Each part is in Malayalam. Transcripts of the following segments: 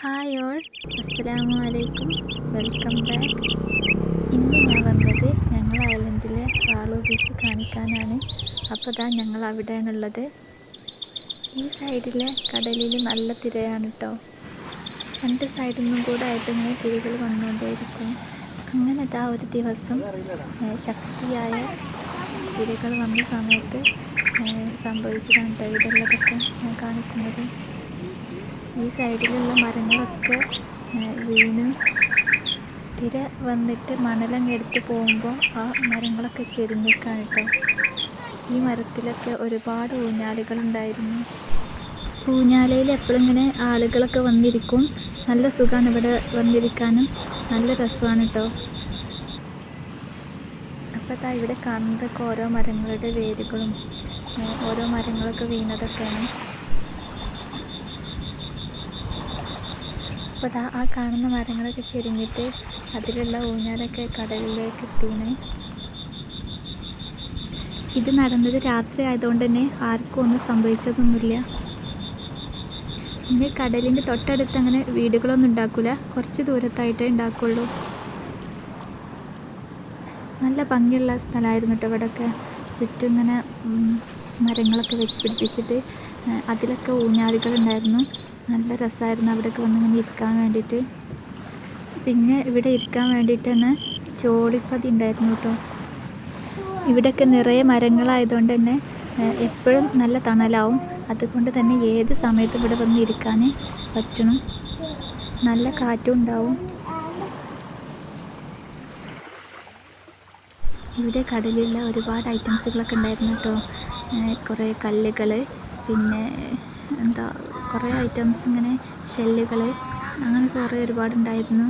ഹായ് ഓൾ അസ്സലാമു അലൈക്കും വെൽക്കം ബാക്ക് ഇന്ന് ഞാൻ വന്നത് ഞങ്ങൾ ഐലൻഡിലെ വാളു ബീച്ച് കാണിക്കാനാണ്. അപ്പോൾ ദാ ഞങ്ങൾ അവിടെയാണുള്ളത് ഈ സൈഡിലെ കടലിൽ നല്ല തിരയാണ് കേട്ടോ രണ്ട് സൈഡിൽ നിന്നും കൂടെ ആയിട്ട് ഇങ്ങനെ തിരകൾ വന്നുകൊണ്ടേയിരിക്കും. അങ്ങനെ ദാ ഒരു ദിവസം ശക്തിയായ തിരകൾ വന്ന സമയത്ത് സംഭവിച്ചതാണ് കേട്ടോ ഇതെല്ലാം ഞാൻ കാണിക്കുന്നത്. ഈ സൈഡിലുള്ള മരങ്ങളൊക്കെ വീണ് തിര വന്നിട്ട് മണലങ്ങ് എടുത്ത് പോകുമ്പോൾ ആ മരങ്ങളൊക്കെ ചെരിഞ്ഞിക്കാണ് കേട്ടോ ഈ മരത്തിലൊക്കെ ഒരുപാട് ഊഞ്ഞാലുകൾ ഉണ്ടായിരുന്നു ഊഞ്ഞാലയിൽ എപ്പോഴും ഇങ്ങനെ ആളുകളൊക്കെ വന്നിരിക്കും. നല്ല സുഖമാണ് ഇവിടെ വന്നിരിക്കാനും. നല്ല രസമാണ് കേട്ടോ അപ്പോൾ താ ഇവിടെ കാണുന്നതൊക്കെ ഓരോ മരങ്ങളുടെ വേരുകളും ഓരോ മരങ്ങളൊക്കെ വീണതൊക്കെയാണ്. അപ്പോൾ ദാ ആ കാണുന്ന മരങ്ങളൊക്കെ ചെരിഞ്ഞിട്ട് അതിലുള്ള ഊഞ്ഞാലൊക്കെ കടലിലേക്ക് എത്തിയാണ് ഇത് നടന്നത് രാത്രി ആയതുകൊണ്ട് തന്നെ ആർക്കും ഒന്നും സംഭവിച്ചതൊന്നുമില്ല. പിന്നെ കടലിന്റെ തൊട്ടടുത്ത് അങ്ങനെ വീടുകളൊന്നും ഉണ്ടാക്കില്ല കുറച്ച് ദൂരത്തായിട്ടേ ഉണ്ടാക്കുള്ളൂ. നല്ല ഭംഗിയുള്ള സ്ഥലമായിരുന്നു കേട്ടോ ഇവിടെയൊക്കെ ചുറ്റും ഇങ്ങനെ മരങ്ങളൊക്കെ വെച്ച് പിടിപ്പിച്ചിട്ട് അതിലൊക്കെ ഊഞ്ഞാലുകൾ ഊഞ്ഞാലുകളുണ്ടായിരുന്നു നല്ല രസമായിരുന്നു അവിടെയൊക്കെ വന്ന് ഇങ്ങനെ ഇരിക്കാൻ വേണ്ടിയിട്ട്. പിന്നെ ഇവിടെ ഇരിക്കാൻ വേണ്ടിയിട്ട് തന്നെ ചോളിപ്പതി ഉണ്ടായിരുന്നു കേട്ടോ. ഇവിടെയൊക്കെ നിറയെ മരങ്ങളായതുകൊണ്ട് തന്നെ എപ്പോഴും നല്ല തണലാവും. അതുകൊണ്ട് തന്നെ ഏത് സമയത്തും ഇവിടെ വന്ന് ഇരിക്കാൻ പറ്റണം. നല്ല കാറ്റും ഉണ്ടാവും. ഇവിടെ കടലിലുള്ള ഒരുപാട് ഐറ്റംസുകളൊക്കെ ഉണ്ടായിരുന്നു കേട്ടോ. കുറേ കല്ലുകൾ പിന്നെ എന്താ കുറേ ഐറ്റംസ് ഇങ്ങനെ ഷെല്ലുകൾ അങ്ങനെ കുറേ ഒരുപാടുണ്ടായിരുന്നു.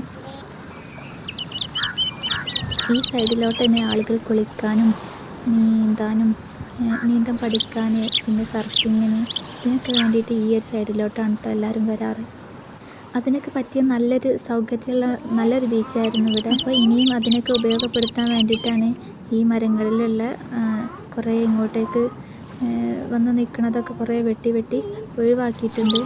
ഈ സൈഡിലോട്ട് തന്നെ ആളുകൾ കുളിക്കാനും നീന്താനും നീന്തം പഠിക്കാൻ പിന്നെ സർഫിങ്ങിന് ഇതിനൊക്കെ വേണ്ടിയിട്ട് ഈ ഒരു സൈഡിലോട്ടാണ് കേട്ടോ എല്ലാവരും വരാറ്. അതിനൊക്കെ പറ്റിയ നല്ലൊരു സൗകര്യമുള്ള നല്ലൊരു ബീച്ചായിരുന്നു ഇവിടെ. അപ്പോൾ ഇനിയും അതിനൊക്കെ ഉപയോഗപ്പെടുത്താൻ വേണ്ടിയിട്ടാണ് ഈ മരങ്ങളിലുള്ള കുറേ ഇങ്ങോട്ടേക്ക് വന്ന് നിൽക്കുന്നതൊക്കെ കുറേ വെട്ടി വെട്ടി ഒഴിവാക്കിയിട്ടുണ്ട്.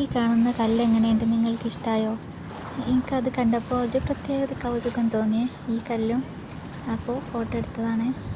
ഈ കാണുന്ന കല്ല് എങ്ങനെയുണ്ട്? നിങ്ങൾക്ക് ഇഷ്ടമായോ എനിക്കത് കണ്ടപ്പോൾ ഒരു പ്രത്യേകത കൗതുകം തോന്നിയേ ഈ കല്ലും. അപ്പോൾ ഫോട്ടോ എടുത്തതാണ്.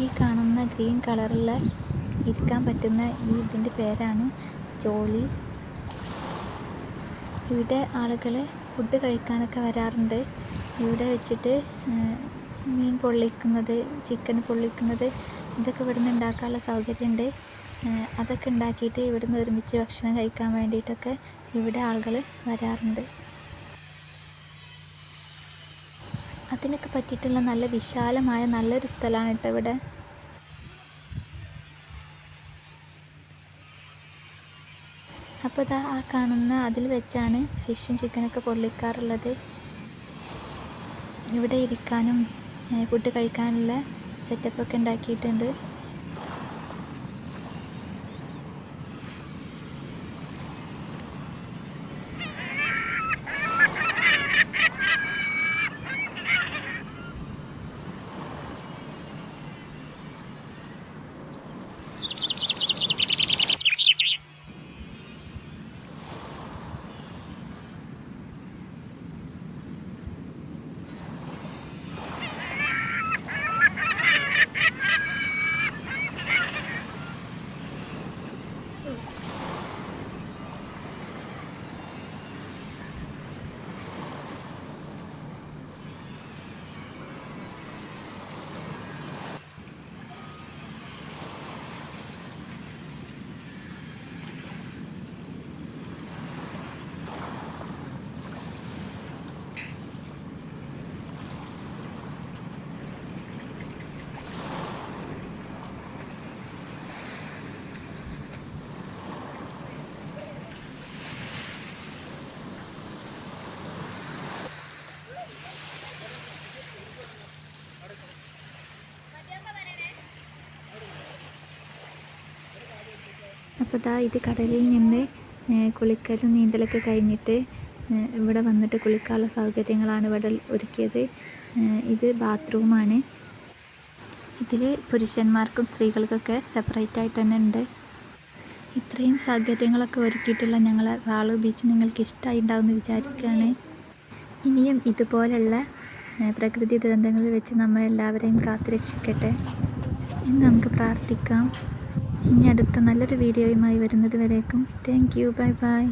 ഈ കാണുന്ന ഗ്രീൻ കളറുള്ള ഇരിക്കാൻ പറ്റുന്ന ഈ ഇതിന്റെ പേരാണ് ജോളി. ഇവിടെ ആളുകൾ ഫുഡ് കഴിക്കാനൊക്കെ വരാറുണ്ട്. ഇവിടെ വെച്ചിട്ട് മീൻ പൊള്ളിക്കുന്നത് ചിക്കൻ പൊള്ളിക്കുന്നത് ഇതൊക്കെ ഇവിടുന്ന് ഉണ്ടാക്കാനുള്ള സൗകര്യമുണ്ട്. അതൊക്കെ ഉണ്ടാക്കിയിട്ട് ഇവിടുന്ന് ഒരുമിച്ച് ഭക്ഷണം കഴിക്കാൻ വേണ്ടിയിട്ടൊക്കെ ഇവിടെ ആളുകൾ വരാറുണ്ട്. അതിനൊക്കെ പറ്റിയിട്ടുള്ള നല്ല വിശാലമായ നല്ലൊരു സ്ഥലമാണ് കേട്ടോ ഇവിടെ. അപ്പോൾ ഇതാ ആ കാണുന്ന അതിൽ വെച്ചാണ് ഫിഷും ചിക്കനൊക്കെ പൊള്ളിക്കാറുള്ളത്. ഇവിടെ ഇരിക്കാനും ഫുഡ് കഴിക്കാനുള്ള സെറ്റപ്പൊക്കെ ഉണ്ടാക്കിയിട്ടുണ്ട്. അപ്പോൾ ദാ ഇത് കടലിൽ നിന്ന് കുളിക്കലും നീന്തലൊക്കെ കഴിഞ്ഞിട്ട് ഇവിടെ വന്നിട്ട് കുളിക്കാനുള്ള സൗകര്യങ്ങളാണ് ഇവിടെ ഒരുക്കിയത്. ഇത് ബാത്റൂമാണ്. ഇതിൽ പുരുഷന്മാർക്കും സ്ത്രീകൾക്കൊക്കെ സെപ്പറേറ്റ് ആയിട്ട് തന്നെ ഉണ്ട്. ഇത്രയും സൗകര്യങ്ങളൊക്കെ ഒരുക്കിയിട്ടുള്ള ഞങ്ങളെ റാളു ബീച്ച് നിങ്ങൾക്ക് ഇഷ്ടമായി ഉണ്ടാവുമെന്ന് വിചാരിക്കുകയാണ്. ഇനിയും ഇതുപോലുള്ള പ്രകൃതി ദുരന്തങ്ങളിൽ വെച്ച് നമ്മളെല്ലാവരെയും കാത്തുരക്ഷിക്കട്ടെ. എന്ന് നമുക്ക് പ്രാർത്ഥിക്കാം. ഇനി അടുത്ത നല്ലൊരു വീഡിയോയുമായി വരുന്നത് വരേക്കും. Thank you bye bye